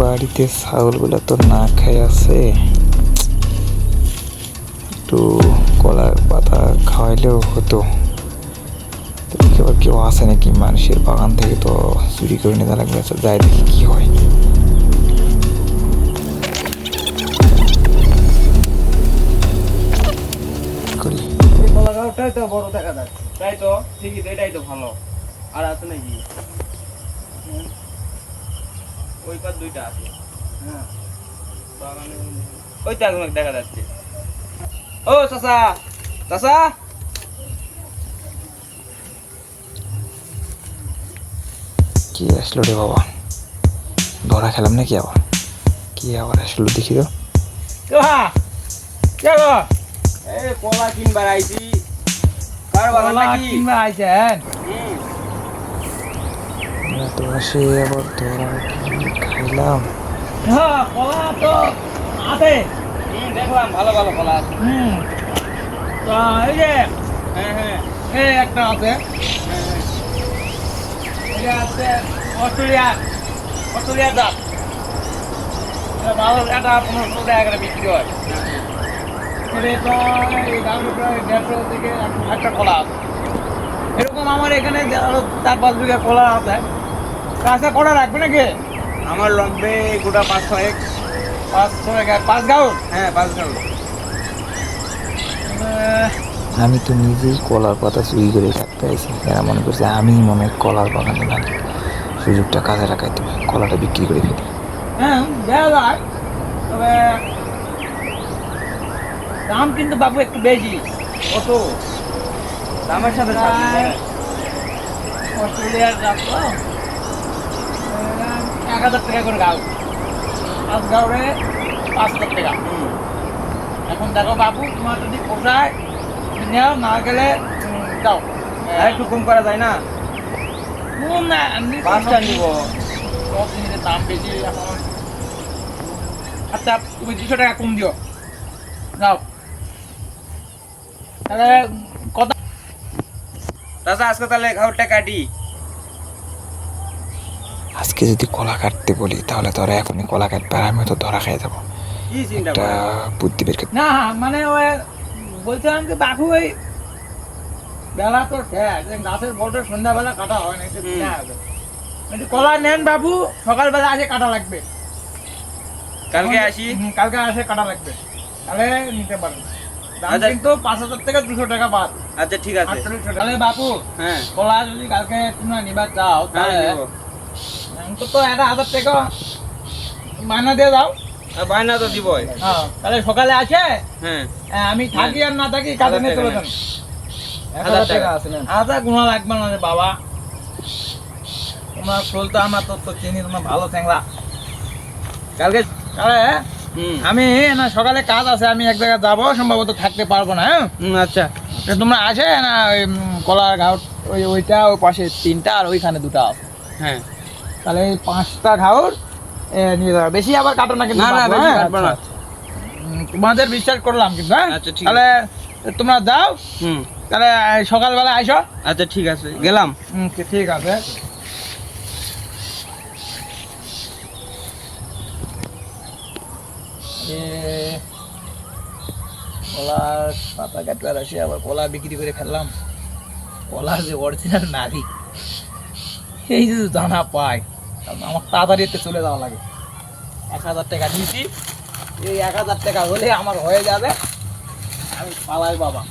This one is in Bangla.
বাড়িতে ছাগলগুলো তো না খাই আছে। একটু কলার পাতা খাওয়াইলেও হতো। আবার কেউ আসে নাকি? মানুষের বাগান থেকে তো চুরি করে নিতে লাগবে। আচ্ছা যাই দেখি কি হয়। তো বড় দেখা যাচ্ছে। তাই তো? ঠিকই তো এটাই তো ভালো। আর আছে নাকি। ওই পার দুইটা আছে। হ্যাঁ। বাগানে ওই তো একজন দেখা যাচ্ছে। ও চাচা! চাচা! কি আসলো রে বাবা? ধরা খেলাম নাকি আবার? কি আবার আসলো দেখি তো। কলা কিনবার আইছি। কার বাগান নাকি? আইছেন। আমরা তো আসে আবার ধরা খাইলাম? হ্যাঁ কলা তো আছে। দেখলাম ভালো ভালো কলা আছে। হুম। তো এই যে হ্যাঁ হ্যাঁ এই একটা আছে। হ্যাঁ, হ্যাঁ। এটা আছে অস্ট্রেলিয়া অস্ট্রেলিয়ার দাম ভালো এটা পনেরোশো টাকা করে বিক্রি হয়। এটা তো এই দামের প্রায় দেড়শো থেকে একটা কলা আছে। এরকম আমার এখানে আরও চার পাঁচ বিঘা কলা আছে। কাঁচা কলা রাখবে নাকি? আমার লাগবে গোটা পাঁচ ছয়েক পাঁচ ছয় গা- পাঁচ গাউন? হ্যাঁ পাঁচ গাউন। আমি তো নিজেই কলার পাতা চুরি করে থাকতে আইছি। এরা মনে করছে আমি মনে হয় কলার বাগানে মালিক সুযোগটা কাজে লাগাইতে হবে কলাটা বিক্রি করে ফেলি। হ্যাঁ দেওয়া যায়। তবে দাম কিন্তু বাবু একটু বেশি। কত? দামের সাথে অস্ট্রেলিয়ার দাম এক হাজার টাকা করে গাও। পাঁচ গাউরে পাঁচ হাজার টাকা। এখন দেখো বাবু তোমার যদি পোষায় নেও না গেলে যাও একটু কম করা যায় না? কোন না পাঁচটা নিব। সব জিনিসের দাম বেশি এখন আচ্ছা তুমি দুশো টাকা কম দিও। যাও। তাহলে কত চাচা আজকে তাহলে ঘাউরটা কাটি। আজকে যদি কলা কাটতে বলি তাহলে তো এখনই কলা কাটবে আর আমি তো ধরা খেয়ে যাব। একটা বুদ্ধি বের না মানে বলছিলাম যে বাবু ওই বেলা তো শেষ গাছের বলটা সন্ধ্যাবেলা কাটা হয় না একটু কলা নেন বাবু সকালবেলা আসে কাটা লাগবে। কালকে আসি? কালকে আসে কাটা লাগবে। তাহলে নিতে পারেন। দাম আচ্ছা। কিন্তু পাঁচ হাজার থেকে দুশো টাকা বাদ। আচ্ছা ঠিক আছে। তাহলে বাবু হ্যাঁ। কলা যদি কালকে তোমরা নিবার চাও হ্যাঁ তাহলে। অন্তত একটা হাজার টাকা। মায়না দিয়ে দাও। আর বায়না তো দিবই। হ্যাঁ তাহলে সকালে আসে হ্যাঁ। আমি থাকি আর না থাকি কাজে নিয়ে চলে যান। হাজার টাকা আছে গুণা লাগবে না বাবা। তোমার তো আমার তো তো চিনি তোমার ভালো চ্যাংরা কালকে তাহলে আমি না সকালে কাজ আছে আমি এক জায়গায় যাব সম্ভবত থাকতে পারব না হ্যাঁ? আচ্ছা। তোমরা আসে না ওই কলার ঘাট ওই ওইটা ওই পাশে তিনটা আর ওইখানে দুটা হ্যাঁ। তাহলে এই পাঁচটা ঘাউর নিয়ে যাবে। বেশি আবার কাটো না কিন্তু না না বেশি হ্যাঁ? কাটবো না। তোমাদের বিশ্বাস করলাম কিন্তু হ্যাঁ? আচ্ছা, ঠিক তাহলে তোমরা যাও। হুম। তাহলে সকালবেলা আইসো। আচ্ছা ঠিক আছে গেলাম। ঠিক- আছে। এ, কলার পাতা কাটবার আসে আবার কলা বিক্রি করে ফেললাম। কলার যে অরিজিনাল নারী এই যদি দানা পাই আমার আমার তাড়াতাড়িতে চলে যাওয়া লাগে। এক হাজার টাকা দিয়েছি এই এক হাজার টাকা হলে আমার হয়ে যাবে। আমি পালাই বাবা।